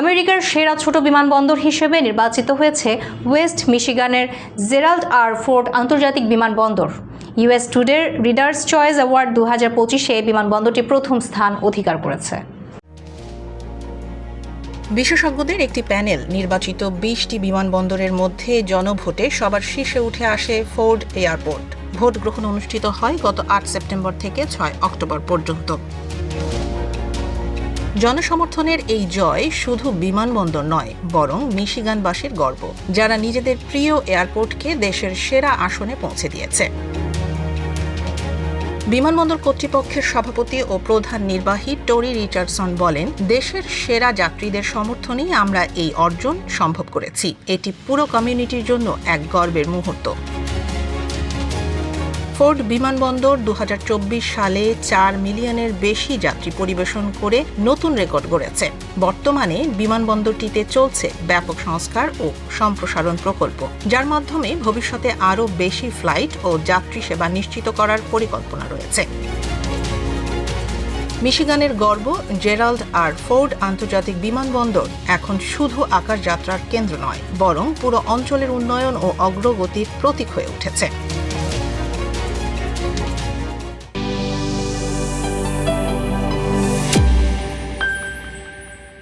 আমেরিকার সেরা ছোট বিমানবন্দর হিসেবে নির্বাচিত হয়েছে ওয়েস্ট মিশিগানের জেরাল্ড আর ফোর্ড আন্তর্জাতিক বিমানবন্দর। ইউএস টুডের রিডার্স চয়েস অ্যাওয়ার্ড দু হাজার পঁচিশে বিমানবন্দরটি প্রথম স্থান অধিকার করেছে। বিশেষজ্ঞদের একটি প্যানেল নির্বাচিত বিশটি বিমানবন্দরের মধ্যে জনভোটে সবার শীর্ষে উঠে আসে ফোর্ড এয়ারপোর্ট। ভোট গ্রহণ অনুষ্ঠিত হয় গত আট সেপ্টেম্বর থেকে ছয় অক্টোবর পর্যন্ত। জনসমর্থনের এই জয় শুধু বিমানবন্দর নয়, বরং মিশিগানবাসীর গর্ব, যারা নিজেদের প্রিয় এয়ারপোর্টকে দেশের সেরা আসনে পৌঁছে দিয়েছে। বিমানবন্দর কর্তৃপক্ষের সভাপতি ও প্রধান নির্বাহী টরি রিচার্ডসন বলেন, দেশের সেরা যাত্রীদের সমর্থনেই আমরা এই অর্জন সম্ভব করেছি। এটি পুরো কমিউনিটির জন্য এক গর্বের মুহূর্ত। ফোর্ড বিমানবন্দর দু হাজার চব্বিশ সালে চার মিলিয়নের বেশি যাত্রী পরিবেশন করে নতুন রেকর্ড গড়েছে। বর্তমানে বিমানবন্দরটিতে চলছে ব্যাপক সংস্কার ও সম্প্রসারণ প্রকল্প, যার মাধ্যমে ভবিষ্যতে আরও বেশি ফ্লাইট ও যাত্রী সেবা নিশ্চিত করার পরিকল্পনা রয়েছে। মিশিগানের গর্ব, জেরাল্ড আর ফোর্ড আন্তর্জাতিক বিমানবন্দর এখন শুধু আকার যাত্রার কেন্দ্র নয়, বরং পুরো অঞ্চলের উন্নয়ন ও অগ্রগতির প্রতীক হয়ে উঠেছে। Thank you